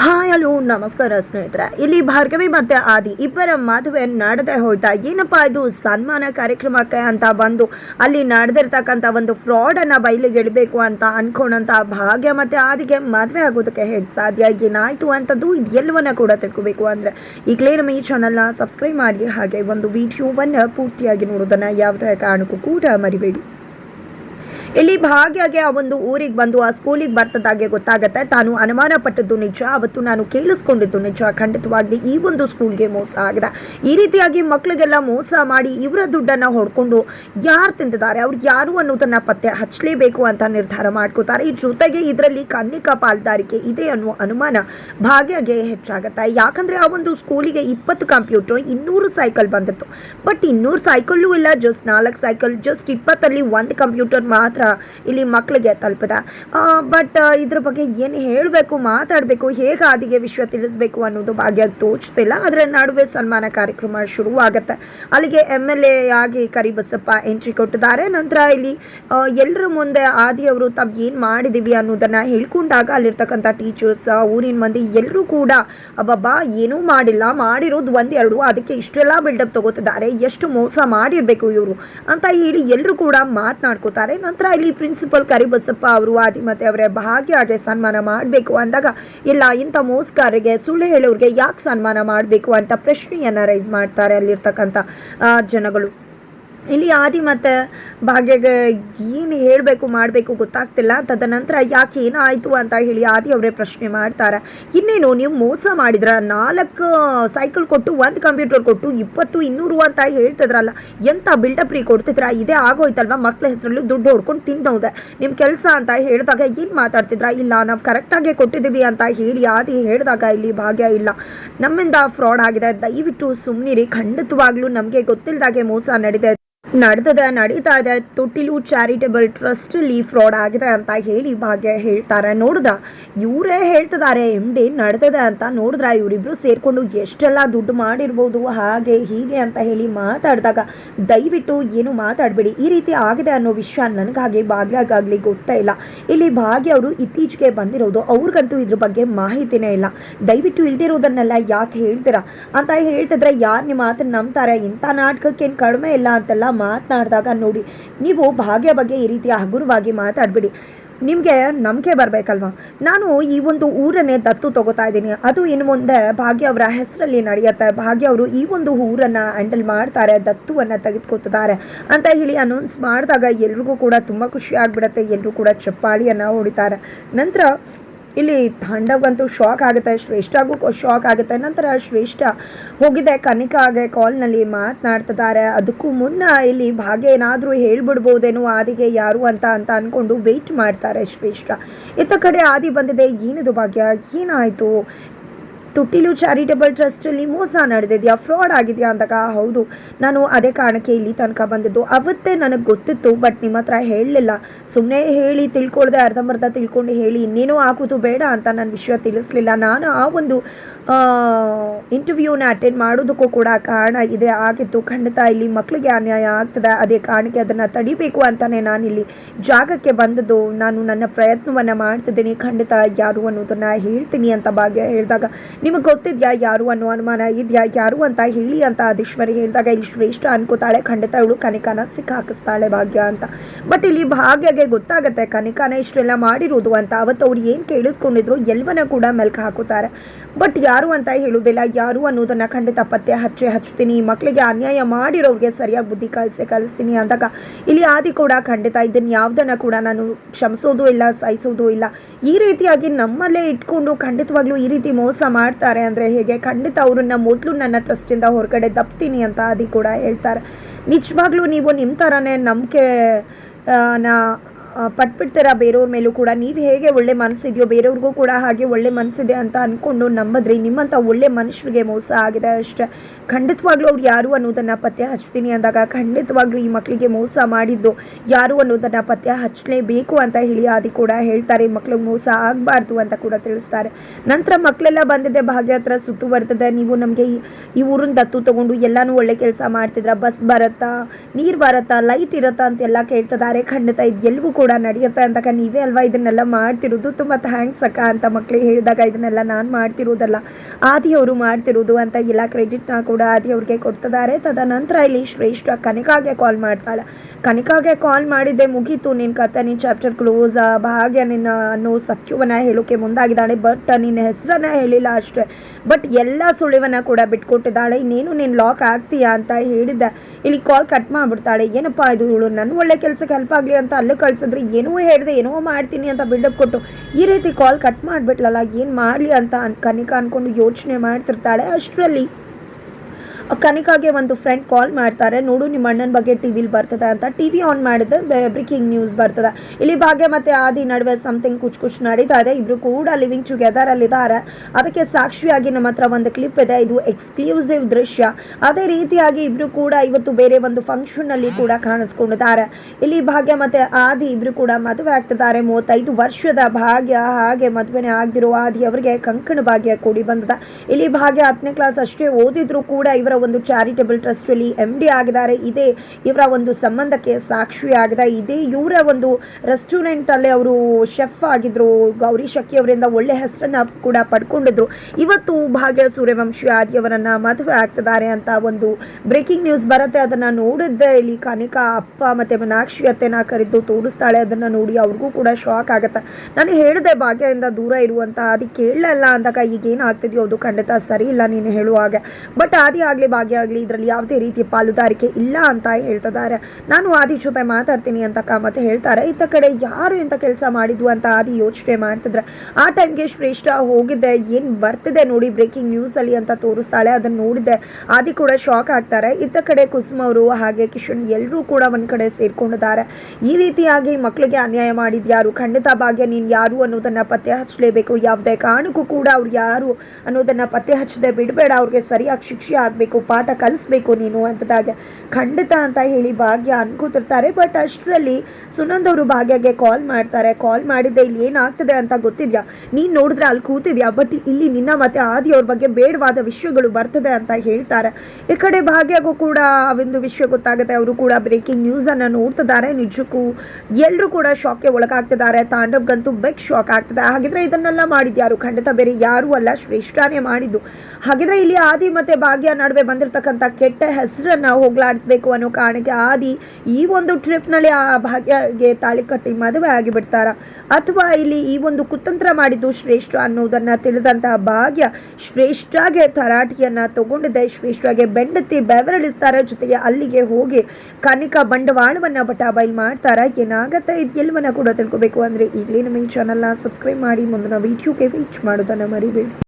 Hi, hello, ನಮಸ್ಕಾರ ಸ್ನೇಹಿತರೆ. ಇಲ್ಲಿ ಭಾರ್ಗವಿ ಮತ್ತೆ ಆದಿ ಇಬ್ಬರ ಮದುವೆ ನಡೆದೇ ಹೋಯ್ತಾ. ಏನಪ್ಪಾ ಇದು ಸನ್ಮಾನ ಕಾರ್ಯಕ್ರಮಕ್ಕೆ ಅಂತ ಬಂದು ಅಲ್ಲಿ ನಡೆದಿರ್ತಕ್ಕಂಥ ಒಂದು ಫ್ರಾಡನ್ನು ಬಯಲಿಗೆ ಇಡಬೇಕು ಅಂತ ಅನ್ಕೊಂಡಂತ ಭಾಗ್ಯ ಮತ್ತೆ ಆದಿಗೆ ಮದುವೆ ಆಗೋದಕ್ಕೆ ಹೇಗೆ ಸಾಧ್ಯ? ಏನಾಯಿತು ಅಂತದ್ದು ಇದೆಲ್ಲವನ್ನ ಕೂಡ ತಿಳ್ಕೊಬೇಕು ಅಂದರೆ ಈಗಲೇ ನಮ್ಮ ಈ ಚಾನಲ್ನ ಸಬ್ಸ್ಕ್ರೈಬ್ ಮಾಡಿ ಹಾಗೆ ಒಂದು ವಿಡಿಯೋವನ್ನು ಪೂರ್ತಿಯಾಗಿ ನೋಡೋದನ್ನು ಯಾವುದೇ ಕಾರಣಕ್ಕೂ ಕೂಡ ಮರಿಬೇಡಿ. ಇಲ್ಲಿ ಭಾಗ್ಯಗೆ ಆ ಒಂದು ಊರಿಗೆ ಬಂದು, ಆ ಸ್ಕೂಲಿಗೆ ಬರ್ತದಾಗೆ ಗೊತ್ತಾಗುತ್ತೆ. ತಾನು ಅನುಮಾನ ಪಟ್ಟದ್ದು ನಿಜ. ಅವತ್ತು ನಾನು ಕೇಳಿಸ್ಕೊಂಡಿದ್ದು ನಿಜ. ಖಂಡಿತವಾಗಿ ಈ ಒಂದು ಸ್ಕೂಲ್ಗೆ ಮೋಸ ಆಗಿದೆ. ಈ ರೀತಿಯಾಗಿ ಮಕ್ಕಳಿಗೆಲ್ಲ ಮೋಸ ಮಾಡಿ ಇವರ ದುಡ್ಡನ್ನು ಹೊಡ್ಕೊಂಡು ಯಾರು ತಿಂದಿದ್ದಾರೆ? ಅವ್ರಿಗೆ ಯಾರು ಅನ್ನೋದನ್ನ ಪತ್ತೆ ಹಚ್ಚಲೇಬೇಕು ಅಂತ ನಿರ್ಧಾರ ಮಾಡ್ಕೋತಾರೆ. ಈ ಜೊತೆಗೆ ಇದರಲ್ಲಿ ಕನ್ನಿಕಾ ಪಾಲ್ದಾರಿಕೆ ಇದೆ ಅನ್ನುವ ಅನುಮಾನ ಭಾಗ್ಯಗೆ ಹೆಚ್ಚಾಗುತ್ತೆ. ಯಾಕಂದ್ರೆ ಆ ಒಂದು ಸ್ಕೂಲಿಗೆ ಇಪ್ಪತ್ತು ಕಂಪ್ಯೂಟರ್, ಇನ್ನೂರು ಸೈಕಲ್ ಬಂದಿತ್ತು. ಬಟ್ ಇನ್ನೂರು ಸೈಕಲ್ಲು ಇಲ್ಲ, ಜಸ್ಟ್ ನಾಲ್ಕು ಸೈಕಲ್, ಜಸ್ಟ್ ಇಪ್ಪತ್ತಲ್ಲಿ ಒಂದು ಕಂಪ್ಯೂಟರ್ ಮಾತ್ರ ಇಲ್ಲಿ ಮಕ್ಕಳಿಗೆ ತಲುಪದ. ಬಟ್ ಇದ್ರ ಬಗ್ಗೆ ಏನು ಹೇಳಬೇಕು, ಮಾತಾಡಬೇಕು, ಹೇಗೆ ಆದಿಗೆ ವಿಷಯ ತಿಳಿಸ್ಬೇಕು ಅನ್ನೋದು ಭಾಗ್ಯ ತೋಚ್ತಿಲ್ಲ ಅದರ ನಡುವೆ ಸನ್ಮಾನ ಕಾರ್ಯಕ್ರಮ ಶುರುವಾಗುತ್ತೆ. ಅಲ್ಲಿಗೆ ಎಂ ಎಲ್ ಎ ಆಗಿ ಕರಿಬಸಪ್ಪ ಎಂಟ್ರಿ ಕೊಟ್ಟಿದ್ದಾರೆ. ನಂತರ ಇಲ್ಲಿ ಎಲ್ಲರ ಮುಂದೆ ಆದಿ ಅವರು ತಾವು ಏನು ಮಾಡಿದೀವಿ ಅನ್ನೋದನ್ನು ಹೇಳ್ಕೊಂಡಾಗ ಅಲ್ಲಿರ್ತಕ್ಕಂಥ ಟೀಚರ್ಸ್ ಊರಿನ ಮಂದಿ ಎಲ್ಲರೂ ಕೂಡ ಅಬ್ಬಬ್ಬಾ, ಏನೂ ಮಾಡಿಲ್ಲ. ಮಾಡಿರೋದು ಒಂದೆರಡು, ಅದಕ್ಕೆ ಇಷ್ಟೆಲ್ಲ ಬಿಲ್ಡಪ್ ತಗೋತಿದ್ದಾರೆ. ಎಷ್ಟು ಮೋಸ ಮಾಡಿರಬೇಕು ಇವರು ಅಂತ ಹೇಳಿ ಎಲ್ಲರೂ ಕೂಡ ಮಾತನಾಡ್ಕೋತಾರೆ. ನಂತರ ಇಲ್ಲಿ ಪ್ರಿನ್ಸಿಪಲ್ ಕರಿಬಸಪ್ಪ ಅವರು ಆದಿ ಅವರೇ ಭಾಗ್ಯಗೆ ಸನ್ಮಾನ ಮಾಡಬೇಕು ಅಂದಾಗ, ಇಲ್ಲ, ಇಂಥ ಮೋಸ್ಕಾರರಿಗೆ, ಸುಳ್ಳು ಹೇಳೋರಿಗೆ ಯಾಕೆ ಸನ್ಮಾನ ಮಾಡಬೇಕು ಅಂತ ಪ್ರಶ್ನೆಯನ್ನ ರೈಸ್ ಮಾಡ್ತಾರೆ ಅಲ್ಲಿರ್ತಕ್ಕಂಥ ಜನಗಳು. ಇಲ್ಲಿ ಆದಿ ಮತ್ತು ಭಾಗ್ಯಗ ಏನು ಹೇಳಬೇಕು, ಮಾಡಬೇಕು ಗೊತ್ತಾಗ್ತಿಲ್ಲ. ತದನಂತರ ಯಾಕೆ ಏನಾಯಿತು ಅಂತ ಹೇಳಿ ಆದಿ ಅವರೇ ಪ್ರಶ್ನೆ ಮಾಡ್ತಾರೆ. ಇನ್ನೇನು, ನೀವು ಮೋಸ ಮಾಡಿದ್ರ? ನಾಲ್ಕು ಸೈಕಲ್ ಕೊಟ್ಟು, ಒಂದು ಕಂಪ್ಯೂಟರ್ ಕೊಟ್ಟು, ಇಪ್ಪತ್ತು, ಇನ್ನೂರು ಅಂತ ಹೇಳ್ತಿದ್ರಲ್ಲ. ಎಂಥ ಬಿಲ್ಡಪ್ ರೀ ಕೊಡ್ತಿದ್ರ? ಇದೇ ಆಗೋಯ್ತಲ್ವ? ಮಕ್ಳ ಹೆಸರಲ್ಲೂ ದುಡ್ಡು ಹೊಡ್ಕೊಂಡು ತಿಂದೌದೆ ನಿಮ್ಮ ಕೆಲಸ ಅಂತ ಹೇಳಿದಾಗ ಏನು ಮಾತಾಡ್ತಿದ್ರ? ಇಲ್ಲ, ನಾವು ಕರೆಕ್ಟಾಗೆ ಕೊಟ್ಟಿದ್ದೀವಿ ಅಂತ ಹೇಳಿ ಆದಿ ಹೇಳಿದಾಗ ಇಲ್ಲಿ ಭಾಗ್ಯ ಇಲ್ಲ. ನಮ್ಮಿಂದ ಫ್ರಾಡ್ ಆಗಿದೆ. ದಯವಿಟ್ಟು ಸುಮ್ಮನಿರಿ ಖಂಡಿತವಾಗ್ಲೂ ನಮಗೆ ಗೊತ್ತಿಲ್ಲದಾಗೆ ಮೋಸ ನಡೆದಿದೆ ನಡೆದದ, ನಡೀತಾ ಇದೆ. ತೊಟ್ಟಿಲು ಚಾರಿಟೇಬಲ್ ಟ್ರಸ್ಟ್ ಲೀ ಫ್ರಾಡ್ ಆಗಿದೆ ಅಂತ ಹೇಳಿ ಭಾಗ್ಯ ಹೇಳ್ತಾರೆ. ನೋಡಿದ, ಇವರೇ ಹೇಳ್ತಿದ್ದಾರೆ ಎಂ ಡಿ ನಡೆದದ ಅಂತ ನೋಡಿದ್ರ ಇವರಿಬ್ರು ಸೇರಿಕೊಂಡು ಎಷ್ಟೆಲ್ಲ ದುಡ್ಡು ಮಾಡಿರ್ಬೋದು, ಹಾಗೆ ಹೀಗೆ ಅಂತ ಹೇಳಿ ಮಾತಾಡಿದಾಗ ದಯವಿಟ್ಟು ಏನು ಮಾತಾಡಬೇಡಿ. ಈ ರೀತಿ ಆಗಿದೆ ಅನ್ನೋ ವಿಷಯ ನನಗಾಗಿ ಭಾಗ್ಯಗಾಗ್ಲಿ ಗೊತ್ತೇ ಇಲ್ಲ. ಇಲ್ಲಿ ಭಾಗ್ಯ ಅವರು ಇತ್ತೀಚೆಗೆ ಬಂದಿರೋದು, ಅವ್ರಿಗಂತೂ ಇದ್ರ ಬಗ್ಗೆ ಮಾಹಿತಿನೇ ಇಲ್ಲ. ದಯವಿಟ್ಟು ಇಲ್ದಿರೋದನ್ನೆಲ್ಲ ಯಾಕೆ ಹೇಳ್ತೀರಾ? ಅಂತ ಹೇಳ್ತಿದ್ರೆ ಯಾರು ನಿಮ್ಮ ಮಾತನ್ನ ನಂಬ್ತಾರೆ? ಇಂಥ ನಾಟಕಕ್ಕೇನು ಕಡಿಮೆ ಇಲ್ಲ ಅಂತೆಲ್ಲ ಮಾತನಾಡಿದಾಗ ನೋಡಿ, ನೀವು ಭಾಗ್ಯ ಬಗ್ಗೆ ಈ ರೀತಿ ಹಗುರವಾಗಿ ಮಾತಾಡಬೇಡಿ. ನಿಮಗೆ ನಂಬಿಕೆ ಬರಬೇಕಲ್ವಾ? ನಾನು ಈ ಒಂದು ಊರನ್ನೇ ದತ್ತು ತಗೋತಾ ಇದ್ದೀನಿ. ಅದು ಇನ್ನು ಮುಂದೆ ಭಾಗ್ಯ ಅವರ ಹೆಸರಲ್ಲಿ ನಡೆಯುತ್ತೆ. ಭಾಗ್ಯ ಅವರು ಈ ಒಂದು ಊರನ್ನು ಹ್ಯಾಂಡಲ್ ಮಾಡ್ತಾರೆ, ದತ್ತುವನ್ನು ತೆಗೆದುಕೊತಾರೆ ಅಂತ ಹೇಳಿ ಅನೌನ್ಸ್ ಮಾಡಿದಾಗ ಎಲ್ರಿಗೂ ಕೂಡ ತುಂಬ ಖುಷಿ ಆಗಿಬಿಡುತ್ತೆ. ಎಲ್ಲರೂ ಕೂಡ ಚಪ್ಪಾಳಿಯನ್ನು ಹೊಡಿತಾರೆ. ನಂತರ ಇಲ್ಲಿ ತಾಂಡವ್ಗಂತೂ ಶಾಕ್ ಆಗುತ್ತೆ. ಶ್ರೇಷ್ಠಗೂ ಶಾಕ್ ಆಗುತ್ತೆ. ನಂತರ ಶ್ರೇಷ್ಠ ಹೋಗಿದೆ. ಕನಿಕಾಗೆ ಕಾಲ್ನಲ್ಲಿ ಮಾತನಾಡ್ತಿದ್ದಾರೆ. ಅದಕ್ಕೂ ಮುನ್ನ ಇಲ್ಲಿ ಭಾಗ್ಯ ಏನಾದರೂ ಹೇಳ್ಬಿಡ್ಬೋದೇನೋ ಆದಿಗೆ ಯಾರು ಅಂತ ಅಂತ ಅಂದ್ಕೊಂಡು ವೆಯ್ಟ್ ಮಾಡ್ತಾರೆ ಶ್ರೇಷ್ಠ. ಇತ್ತ ಕಡೆ ಆದಿ ಬಂದಿದೆ. ಏನಿದು ಭಾಗ್ಯ? ಏನಾಯಿತು? ತೊಟ್ಟಿಲು ಚಾರಿಟೇಬಲ್ ಟ್ರಸ್ಟಲ್ಲಿ ಮೋಸ ನಡೆದಿದೆಯಾ? ಫ್ರಾಡ್ ಆಗಿದೆಯಾ ಅಂದಾಗ? ಹೌದು, ನಾನು ಅದೇ ಕಾರಣಕ್ಕೆ ಇಲ್ಲಿ ತನಕ ಬಂದಿದ್ದು. ಅವತ್ತೇ ನನಗೆ ಗೊತ್ತಿತ್ತು, ಬಟ್ ನಿಮ್ಮ ಹತ್ರ ಹೇಳಲಿಲ್ಲ. ಸುಮ್ಮನೆ ಹೇಳಿ, ತಿಳ್ಕೊಳ್ದೆ, ಅರ್ಧಂಬರ್ಧ ತಿಳ್ಕೊಂಡು ಹೇಳಿ, ಇನ್ನೇನೋ ಆಗೋದು ಬೇಡ ಅಂತ ನನ್ನ ವಿಷಯ ತಿಳಿಸ್ಲಿಲ್ಲ. ನಾನು ಆ ಒಂದು ಇಂಟರ್ವ್ಯೂನ ಅಟೆಂಡ್ ಮಾಡೋದಕ್ಕೂ ಕೂಡ ಕಾರಣ ಇದೆ ಆಗಿತ್ತು. ಖಂಡಿತ ಇಲ್ಲಿ ಮಕ್ಕಳಿಗೆ ಅನ್ಯಾಯ ಆಗ್ತದೆ. ಅದೇ ಕಾರಣಕ್ಕೆ ಅದನ್ನು ತಡಿಬೇಕು ಅಂತಲೇ ಇಲ್ಲಿ ಜಾಗಕ್ಕೆ ಬಂದದ್ದು. ನಾನು ನನ್ನ ಪ್ರಯತ್ನವನ್ನು ಮಾಡ್ತಿದ್ದೀನಿ. ಖಂಡಿತ ಯಾರು ಅನ್ನೋದನ್ನು ಹೇಳ್ತೀನಿ ಅಂತ ಭಾಗ್ಯ ಹೇಳಿದಾಗ ನಿಮಗೆ ಗೊತ್ತಿದ್ಯಾ ಯಾರು ಅನ್ನೋ ಅನುಮಾನ ಇದೆಯಾ? ಯಾರು ಅಂತ ಹೇಳಿ ಅಂತ ಅಧೀಶ್ವರಿ ಹೇಳಿದಾಗ ಇಲ್ಲಿ ಶ್ರೇಷ್ಠ ಅನ್ಕೋತಾಳೆ, ಖಂಡಿತ ಇವಳು ಕನಿಕಾನ ಸಿಕ್ಕಾಕಿಸ್ತಾಳೆ ಭಾಗ್ಯ ಅಂತ. ಬಟ್ ಇಲ್ಲಿ ಭಾಗ್ಯಗೆ ಗೊತ್ತಾಗತ್ತೆ ಕನಿಕಾನ ಇಷ್ಟೆಲ್ಲ ಮಾಡಿರೋದು ಅಂತ. ಅವತ್ತು ಅವ್ರು ಏನು ಕೇಳಿಸ್ಕೊಂಡಿದ್ರು ಎಲ್ಲವನ್ನ ಕೂಡ ಮೆಲ್ಕು ಹಾಕೋತಾರೆ ಬಟ್ ಯಾರು ಅಂತ ಹೇಳುವುದಿಲ್ಲ. ಯಾರು ಅನ್ನೋದನ್ನು ಖಂಡಿತ ಪತ್ತೆ ಹಚ್ಚೆ ಹಚ್ತೀನಿ ಮಕ್ಕಳಿಗೆ ಅನ್ಯಾಯ ಮಾಡಿರೋರಿಗೆ ಸರಿಯಾಗಿ ಬುದ್ಧಿ ಕಲಿಸೆ ಕಲಿಸ್ತೀನಿ ಅಂದಾಗ ಇಲ್ಲಿ ಆದಿ ಕೂಡ ಖಂಡಿತ ಇದನ್ನು ಯಾವುದನ್ನು ಕೂಡ ನಾನು ಕ್ಷಮಿಸೋದು ಇಲ್ಲ, ಸಹಿಸೋದು ಇಲ್ಲ. ಈ ರೀತಿಯಾಗಿ ನಮ್ಮಲ್ಲೇ ಇಟ್ಕೊಂಡು ಖಂಡಿತವಾಗ್ಲೂ ಈ ರೀತಿ ಮೋಸ ಮಾಡ್ತಾರೆ ಅಂದರೆ ಹೇಗೆ? ಖಂಡಿತ ಅವ್ರನ್ನ ಮೊದಲು ನನ್ನ ಟ್ರಸ್ಟಿಂದ ಹೊರಗಡೆ ದಪ್ತೀನಿ ಅಂತ ಆದಿ ಕೂಡ ಹೇಳ್ತಾರೆ. ನಿಜವಾಗ್ಲೂ ನೀವು ನಿಮ್ಮ ಥರನೇ ನಂಬಿಕೆ ನಾ ಪಟ್ಬಿಡ್ತೀರಾ ಬೇರೆಯವ್ರ ಮೇಲೂ ಕೂಡ? ನೀವು ಹೇಗೆ ಒಳ್ಳೆ ಮನಸ್ಸಿದೆಯೋ ಬೇರೆಯವ್ರಿಗೂ ಕೂಡ ಹಾಗೆ ಒಳ್ಳೆ ಮನಸ್ಸಿದೆ ಅಂತ ಅಂದ್ಕೊಂಡು ನಂಬಿದ್ರಿ. ನಿಮ್ಮಂಥ ಒಳ್ಳೆ ಮನುಷ್ಯರಿಗೆ ಮೋಸ ಆಗಿದೆ ಅಷ್ಟೇ. ಖಂಡಿತವಾಗ್ಲೂ ಅವ್ರು ಯಾರು ಅನ್ನೋದನ್ನು ಪತ್ತೆ ಹಚ್ತೀನಿ ಅಂದಾಗ ಖಂಡಿತವಾಗ್ಲೂ ಈ ಮಕ್ಕಳಿಗೆ ಮೋಸ ಮಾಡಿದ್ದು ಯಾರು ಅನ್ನೋದನ್ನು ಪತ್ತೆ ಹಚ್ಚಲೇಬೇಕು ಅಂತ ಹೇಳಿ ಆದಿ ಕೂಡ ಹೇಳ್ತಾರೆ. ಮಕ್ಳಿಗೆ ಮೋಸ ಆಗಬಾರ್ದು ಅಂತ ಕೂಡ ತಿಳಿಸ್ತಾರೆ. ನಂತರ ಮಕ್ಕಳೆಲ್ಲ ಬಂದಿದೆ, ಭಾಗ್ಯ ಹತ್ರ ಸುತ್ತುವರ್ತದೆ ನೀವು ನಮಗೆ ಈ ಊರಿನ ದತ್ತು ತಗೊಂಡು ಎಲ್ಲಾನು ಒಳ್ಳೆ ಕೆಲಸ ಮಾಡ್ತಿದ್ರ ಬಸ್ ಬರುತ್ತಾ? ನೀರು ಬರುತ್ತಾ? ಲೈಟ್ ಇರತ್ತಾ? ಅಂತೆಲ್ಲ ಕೇಳ್ತಿದ್ದಾರೆ. ಖಂಡಿತ ಇದು ಎಲ್ಲವೂ ಕೂಡ ನಡೆಯುತ್ತೆ ಅಂದಾಗ ನೀವೇ ಅಲ್ವಾ ಇದನ್ನೆಲ್ಲ ಮಾಡ್ತಿರೋದು? ತುಂಬ ಥ್ಯಾಂಕ್ಸ್ ಅಕ್ಕ ಅಂತ ಮಕ್ಕಳಿಗೆ ಹೇಳಿದಾಗ ಇದನ್ನೆಲ್ಲ ನಾನು ಮಾಡ್ತಿರೋದಲ್ಲ. ಆದಿ ಅವರು ಮಾಡ್ತಿರೋದು ಅಂತ ಎಲ್ಲ ಕ್ರೆಡಿಟ್ನ ಕೂಡ ಆದಿ ಅವ್ರಿಗೆ ಕೊಡ್ತಿದ್ದಾರೆ. ತದನಂತರ ಇಲ್ಲಿ ಶ್ರೇಷ್ಠ ಕನಿಕಾಗೆ ಕಾಲ್ ಮಾಡ್ತಾಳೆ. ಕನಿಕಾಗೆ ಕಾಲ್ ಮಾಡಿದ್ದೆ ಮುಗೀತು. ನಿನ್ನ ಕತೆ ನಿನ್ನ ಚಾಪ್ಟರ್ ಕ್ಲೋಸ್ ಭಾಗ್ಯ ನಿನ್ನ ಅನ್ನೋ ಸತ್ಯವನ್ನ ಹೇಳೋಕೆ ಮುಂದಾಗಿದ್ದಾಳೆ. ಬಟ್ ನಿನ್ನ ಹೆಸರನ್ನ ಹೇಳಿಲ್ಲ ಅಷ್ಟೇ. ಬಟ್ ಎಲ್ಲ ಸುಳಿವನ್ನ ಕೂಡ ಬಿಟ್ಕೊಟ್ಟಿದ್ದಾಳೆ. ಇನ್ನೇನು ನೀನು ಲಾಕ್ ಆಗ್ತೀಯಾ ಅಂತ ಹೇಳಿದ್ದೆ. ಇಲ್ಲಿ ಕಾಲ್ ಕಟ್ ಮಾಡಿಬಿಡ್ತಾಳೆ. ಏನಪ್ಪ ಇದು? ಇವಳು ನನ್ನ ಒಳ್ಳೆ ಕೆಲಸಕ್ಕೆ ಹೆಲ್ಪ್ ಆಗಲಿ ಅಂತ ಅಲ್ಲೇ ಕಳ್ಸಿದ್ರೆ ಏನೋ ಹೇಳಿದೆ, ಏನೋ ಮಾಡ್ತೀನಿ ಅಂತ ಬಿಲ್ಡಪ್ ಕೊಟ್ಟು ಈ ರೀತಿ ಕಾಲ್ ಕಟ್ ಮಾಡಿಬಿಟ್ಲಲ್ಲ, ಏನು ಮಾಡಲಿ ಅಂತ ಕನಿಕಾ ಅಂದ್ಕೊಂಡು ಯೋಚನೆ ಮಾಡ್ತಿರ್ತಾಳೆ ಅಷ್ಟರಲ್ಲಿ. ಕನಿಕಾಗೆ ಒಂದು ಫ್ರೆಂಡ್ ಕಾಲ್ ಮಾಡ್ತಾರೆ, ನೋಡು ನಿಮ್ಮ ಅಣ್ಣನ ಬಗ್ಗೆ ಟಿ ವಿಲಿ ಬರ್ತದೆ ಅಂತ. ಟಿ ವಿ ಆನ್ ಮಾಡಿದ್ರೆ ಬ್ರೇಕಿಂಗ್ ನ್ಯೂಸ್ ಬರ್ತದೆ. ಇಲ್ಲಿ ಭಾಗ್ಯ ಮತ್ತೆ ಆದಿ ನಡುವೆ ಸಮಥಿಂಗ್ ಕುಚ್ ಕುಚ್ ನಡೀತಾ ಇದೆ. ಇಬ್ರು ಕೂಡ ಲಿವಿಂಗ್ ಟುಗೆದರ್ ಅಲ್ಲಿದ್ದಾರೆ. ಅದಕ್ಕೆ ಸಾಕ್ಷಿಯಾಗಿ ನಮ್ಮ ಹತ್ರ ಒಂದು ಕ್ಲಿಪ್ ಇದೆ. ಇದು ಎಕ್ಸ್ಕ್ಲೂಸಿವ್ ದೃಶ್ಯ. ಅದೇ ರೀತಿಯಾಗಿ ಇಬ್ರು ಕೂಡ ಇವತ್ತು ಬೇರೆ ಒಂದು ಫಂಕ್ಷನ್ ಅಲ್ಲಿ ಕೂಡ ಕಾಣಿಸ್ಕೊಂಡಿದ್ದಾರೆ. ಇಲ್ಲಿ ಭಾಗ್ಯ ಮತ್ತೆ ಆದಿ ಇಬ್ರು ಕೂಡ ಮದುವೆ ಆಗ್ತಿದ್ದಾರೆ. ಮೂವತ್ತೈದು ವರ್ಷದ ಭಾಗ್ಯ ಹಾಗೆ ಮದುವೆನೇ ಆಗದಿರೋ ಆದಿ ಅವರಿಗೆ ಕಂಕಣ ಭಾಗ್ಯ ಕೂಡಿ ಬಂದಿದೆ. ಇಲ್ಲಿ ಭಾಗ್ಯ ಹತ್ತನೇ ಕ್ಲಾಸ್ ಅಷ್ಟೇ ಓದಿದ್ರು ಕೂಡ ಇವರ ಒಂದು ಚಾರಿಟಬಲ್ ಟ್ರಸ್ಟ್ ಅಲ್ಲಿ ಎಂ ಡಿ ಆಗಿದ್ದಾರೆ. ಇದೇ ಇವರ ಒಂದು ಸಂಬಂಧಕ್ಕೆ ಸಾಕ್ಷಿಯಾಗಿದೆ. ಇದೇ ಇವರ ಒಂದು ರೆಸ್ಟೋರೆಂಟ್ ಅಲ್ಲಿ ಅವರು ಶೆಫ್ ಆಗಿದ್ರು. ಗೌರಿ ಶಕ್ಕಿ ಅವರಿಂದ ಒಳ್ಳೆ ಹೆಸರನ್ನ ಕೂಡ ಪಡ್ಕೊಂಡಿದ್ರು. ಇವತ್ತು ಭಾಗ್ಯ ಸೂರ್ಯವಂಶಿ ಆದಿಯವರನ್ನು ಮದುವೆ ಆಗ್ತಿದ್ದಾರೆ ಅಂತ ಒಂದು ಬ್ರೇಕಿಂಗ್ ನ್ಯೂಸ್ ಬರುತ್ತೆ. ಅದನ್ನ ನೋಡಿದ್ದೆ. ಇಲ್ಲಿ ಕನಿಕಾ, ಅಪ್ಪ ಮತ್ತೆ ಮೀನಾಕ್ಷಿ ಅತ್ತೆನ ಕರೆದು ತೋರಿಸ್ತಾಳೆ. ಅದನ್ನ ನೋಡಿ ಅವ್ರಿಗೂ ಕೂಡ ಶಾಕ್ ಆಗುತ್ತೆ. ನಾನು ಹೇಳಿದೆ ಭಾಗ್ಯದಿಂದ ದೂರ ಇರುವಂತ ಅದಕ್ಕೆ ಕೇಳಲ್ಲ ಅಂದಾಗ ಈಗ ಏನಾಗ್ತಿದೆಯೋ ಅದು ಖಂಡಿತ ಸರಿ ಇಲ್ಲ ನೀನು ಹೇಳುವಾಗ ಬಟ್ ಆದಿ ಆಗಲಿ ಭಾಗ್ಯ ಆಗಲಿ ಇದರಲ್ಲಿ ಯಾವುದೇ ರೀತಿಯ ಪಾಲುದಾರಿಕೆ ಇಲ್ಲ ಅಂತ ಹೇಳ್ತಿದ್ದಾರೆ. ನಾನು ಆದಿ ಜೊತೆ ಮಾತಾಡ್ತೀನಿ ಅಂತ ಕಾಮತ್ ಹೇಳ್ತಾರೆ. ಇತ್ತ ಕಡೆ ಯಾರು ಇಂಥ ಕೆಲಸ ಮಾಡಿದ್ವು ಅಂತ ಆದಿ ಯೋಚನೆ ಮಾಡ್ತಿದ್ರೆ, ಆ ಟೈಮ್ಗೆ ಶ್ರೇಷ್ಠ ಹೋಗಿದ್ದೆ ಏನು ಬರ್ತಿದೆ ನೋಡಿ ಬ್ರೇಕಿಂಗ್ ನ್ಯೂಸಲ್ಲಿ ಅಂತ ತೋರಿಸ್ತಾಳೆ, ಅದನ್ನು ನೋಡಿದ್ದೆ. ಆದಿ ಕೂಡ ಶಾಕ್ ಆಗ್ತಾರೆ. ಇತ್ತ ಕಡೆ ಕುಸುಮ ಅವರು ಹಾಗೆ ಕಿಶನ್ ಎಲ್ಲರೂ ಕೂಡ ಒಂದು ಕಡೆ ಸೇರ್ಕೊಂಡಿದ್ದಾರೆ. ಈ ರೀತಿಯಾಗಿ ಮಕ್ಕಳಿಗೆ ಅನ್ಯಾಯ ಮಾಡಿದ್ಯಾರು ಖಂಡಿತ ಭಾಗ್ಯ, ನೀನು ಯಾರು ಅನ್ನೋದನ್ನ ಪತ್ತೆ ಹಚ್ಚಲೇಬೇಕು ಯಾವುದೇ ಕಾರಣಕ್ಕೂ ಕೂಡ ಅವ್ರು ಯಾರು ಅನ್ನೋದನ್ನ ಪತ್ತೆ ಹಚ್ಚದೆ ಬಿಡಬೇಡ. ಅವ್ರಿಗೆ ಸರಿಯಾಗಿ ಶಿಕ್ಷೆ ಆಗಬೇಕು. ಪಾಠ ಕಲಿಸ್ಬೇಕು ನೀನು ಅಂತದಾಗ ಖಂಡಿತ ಅಂತ ಹೇಳಿ ಭಾಗ್ಯ ಅನ್ಕೋತಿರ್ತಾರೆ. ಬಟ್ ಅಷ್ಟರಲ್ಲಿ ಸುನಂದ್ ಅವರು ಭಾಗ್ಯಗೆ ಕಾಲ್ ಮಾಡ್ತಾರೆ. ಕಾಲ್ ಮಾಡಿದ್ದೆ ಇಲ್ಲಿ ಏನಾಗ್ತದೆ ಅಂತ ಗೊತ್ತಿದ್ಯಾ? ನೀನು ನೋಡಿದ್ರೆ ಅಲ್ಲಿ ಕೂತಿದ್ಯಾ? ಬಟ್ ಇಲ್ಲಿ ನಿನ್ನ ಮತ್ತೆ ಆದಿ ಅವ್ರ ಬಗ್ಗೆ ಬೇಡವಾದ ವಿಷಯಗಳು ಬರ್ತದೆ ಅಂತ ಹೇಳ್ತಾರೆ. ಈ ಕಡೆ ಭಾಗ್ಯಗೂ ಕೂಡ ಒಂದು ವಿಷಯ ಗೊತ್ತಾಗುತ್ತೆ. ಅವರು ಕೂಡ ಬ್ರೇಕಿಂಗ್ ನ್ಯೂಸನ್ನು ನೋಡ್ತಿದ್ದಾರೆ ನಿಜಕ್ಕೂ. ಎಲ್ಲರೂ ಕೂಡ ಶಾಕ್ಗೆ ಒಳಗಾಗ್ತಿದ್ದಾರೆ. ತಾಂಡವ್ಗಂತೂ ಬೆಕ್ ಶಾಕ್ ಆಗ್ತದೆ. ಹಾಗಿದ್ರೆ ಇದನ್ನೆಲ್ಲ ಮಾಡಿದ್ಯಾರು? ಖಂಡಿತ ಬೇರೆ ಯಾರೂ ಅಲ್ಲ, ಶ್ರೇಷ್ಠನೇ ಮಾಡಿದ್ದು. ಹಾಗಿದ್ರೆ ಇಲ್ಲಿ ಆದಿ ಮತ್ತೆ ಭಾಗ್ಯ ನಡುವೆ ಬಂದಿರತಕ್ಕಂಥ ಕೆಟ್ಟ ಹೆಸರನ್ನು ಹೋಗ್ಲಾಡಿಸ್ಬೇಕು ಅನ್ನೋ ಕಾರಣಕ್ಕೆ ಆದಿ ಈ ಒಂದು ಟ್ರಿಪ್ನಲ್ಲಿ ಆ ಭಾಗ್ಯಗೆ ತಾಳಿ ಕಟ್ಟಿ ಮದುವೆ ಆಗಿಬಿಡ್ತಾರ. ಅಥವಾ ಇಲ್ಲಿ ಈ ಒಂದು ಕುತಂತ್ರ ಮಾಡಿದ್ದು ಶ್ರೇಷ್ಠ ಅನ್ನೋದನ್ನ ತಿಳಿದಂತಹ ಭಾಗ್ಯ ಶ್ರೇಷ್ಠಗೆ ತರಾಟಿಯನ್ನ ತಗೊಂಡಿದೆ. ಶ್ರೇಷ್ಠಗೆ ಬೆಂಡತಿ ಬೆವರಳಿಸ್ತಾರೆ. ಜೊತೆಗೆ ಅಲ್ಲಿಗೆ ಹೋಗಿ ಕನಿಕಾ ಬಂಡವಾಳವನ್ನ ಬಟಾಬೈಲ್ ಮಾಡ್ತಾರ. ಏನಾಗತ್ತೆ ಇದು ಎಲ್ಲವನ್ನ ಕೂಡ ತಿಳ್ಕೊಬೇಕು ಅಂದ್ರೆ ಈಗಲೇ ನಮ್ಮ ಚಾನಲ್ನ ಸಬ್ಸ್ಕ್ರೈಬ್ ಮಾಡಿ ಮುಂದಿನ ವಿಡಿಯೋಗೆ ವೀಚ್ ಮಾಡೋದನ್ನ ಮರಿಬೇಡಿ.